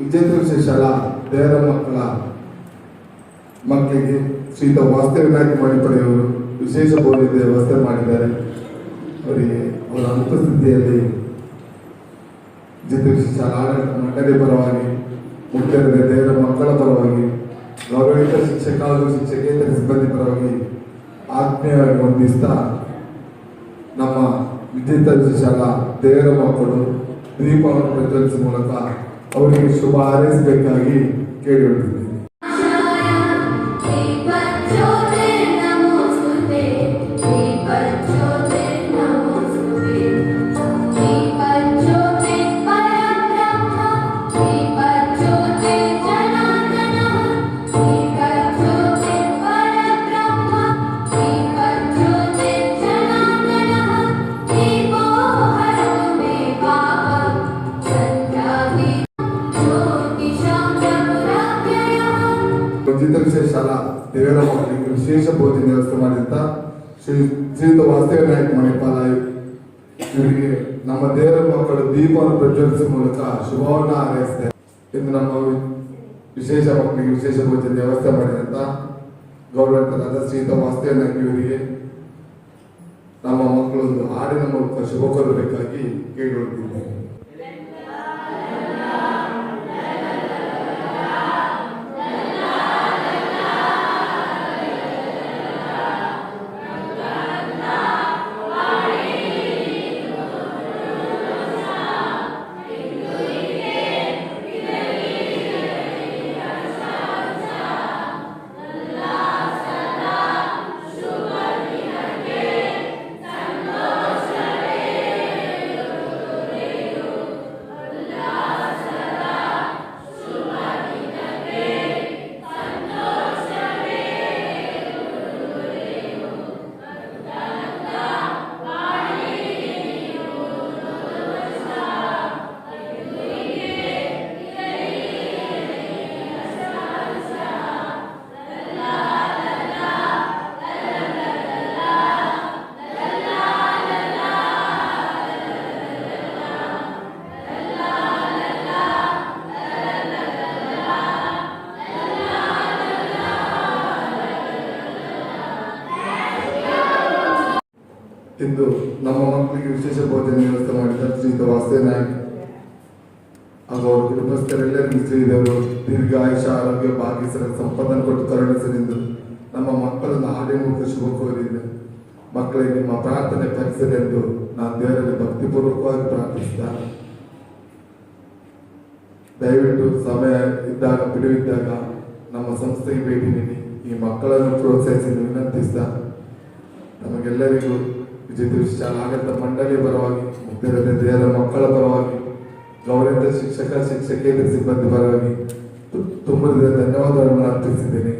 ವಿಜೇಂದ್ರ ಶಾಲಾ ದೇವರ ಮಕ್ಕಳ ಮಕ್ಕಳಿಗೆ ಶ್ರೀತ ವಾಸ್ತವ್ಯನಾಗಿ ಮಾಡಿ ಪಡೆಯುವರು ವಿಶೇಷ ಬೋಧಿತ ವ್ಯವಸ್ಥೆ ಮಾಡಿದ್ದಾರೆ. ಅವರಿಗೆ ಅವರ ಅನುಪಸ್ಥಿತಿಯಲ್ಲಿ ವಿಜೇಂದ್ರ ಶಾಲಾ ಮಂಡಳಿ ಪರವಾಗಿ ಮುಖ್ಯರ ದೇವರ ಮಕ್ಕಳ ಪರವಾಗಿ ಗೌರವಿತ ಶಿಕ್ಷಕ ಹಾಗೂ ಶಿಕ್ಷಕೇತರ ಸಿಬ್ಬಂದಿ ಪರವಾಗಿ ಆತ್ಮೀಯವಾಗಿ ವಂದಿಸ್ತಾ ನಮ್ಮ ವಿದ್ಯುತ್ ಶಾಲಾ ದೇವರ ಮಕ್ಕಳು ದೀಪವನ್ನು ಪ್ರಜ್ವಲಿಸುವ ಮೂಲಕ ಅವರಿಗೆ ಶುಭ ಹಾರೈಸಬೇಕಾಗಿ ಕೇಳಿಕೊಳ್ಳುತ್ತೇನೆ ದೇವರ ವಿಶೇಷ ಭೋಜನ ವ್ಯವಸ್ಥೆ ಮಾಡಿದ್ದ ಶ್ರೀ ಶ್ರೀಯುತ ವಾಸ್ತವ ನಾಯಕ್ ಮಣಿಪಾಲ ಇವರಿಗೆ ನಮ್ಮ ದೇವರ ಮಕ್ಕಳು ದೀಪವನ್ನು ಪ್ರಜ್ವಲಿಸುವ ಮೂಲಕ ಶುಭವನ್ನು ಹಾರೈಸಿದೆ ಇಂದು ನಮ್ಮ ವಿಶೇಷ ಮಕ್ಕಳಿಗೆ ವಿಶೇಷ ಭೋಜನ ವ್ಯವಸ್ಥೆ ಮಾಡಿದಂತ ಗೌರವಂತರಾದ ಶ್ರೀಯುತ ವಾಸ್ತವ ನಾಯಕ್ ಇವರಿಗೆ ನಮ್ಮ ಮಕ್ಕಳು ಒಂದು ಹಾಡಿನ ಮೂಲಕ ಶುಭ ಕೋರಬೇಕಾಗಿ ಕೇಳಿಕೊಳ್ಳುತ್ತಿದ್ದೇನೆ ಇಂದು ನಮ್ಮ ಮಕ್ಕಳಿಗೆ ವಿಶೇಷ ಭೋಜನ ವ್ಯವಸ್ಥೆ ಮಾಡಿದ ಶ್ರೀಯುತ ನಾಯ್ಕ ಹಾಗೂ ಅವರ ಕುಟುಂಬಸ್ಥರೆಲ್ಲರಿಗೂ ಶ್ರೀದೇವರು ದೀರ್ಘ ಆಯುಷ ಆರೋಗ್ಯ ಭಾಗ್ಯಸರ ಸಂಪದನ್ನು ಕೊಟ್ಟು ಕರುಣಿಸಲೆಂದು ನಮ್ಮ ಮಕ್ಕಳನ್ನು ಹಾಡಿ ಮೂಲಕ ಶುಭ ಕೋರಿದೆ ಮಕ್ಕಳಿಗೆ ನಿಮ್ಮ ಪ್ರಾರ್ಥನೆ ಫಲಿಸಲೆಂದು ನಾನು ದೇವರಲ್ಲಿ ಭಕ್ತಿಪೂರ್ವಕವಾಗಿ ಪ್ರಾರ್ಥಿಸಿದ ದಯವಿಟ್ಟು ಸಮಯ ಇದ್ದಾಗ ಬಿಡುವಿದ್ದಾಗ ನಮ್ಮ ಸಂಸ್ಥೆಗೆ ಭೇಟಿ ನೀಡಿ, ಈ ಮಕ್ಕಳನ್ನು ಪ್ರೋತ್ಸಾಹಿಸಿ ವಿನಂತಿಸಿದ ನಮಗೆಲ್ಲರಿಗೂ ವಿಜೇತ ಆಗಂತ ಮಂಡಳಿ ಪರವಾಗಿ ದೇಹದ ಮಕ್ಕಳ ಪರವಾಗಿ ಗೌರವಿತ ಶಿಕ್ಷಕ, ಶಿಕ್ಷಕೇತರ ಸಿಬ್ಬಂದಿ ಪರವಾಗಿ, ತು- ತುಂಬ ಧನ್ಯವಾದಗಳನ್ನು ಅರ್ಪಿಸಿದ್ದೇನೆ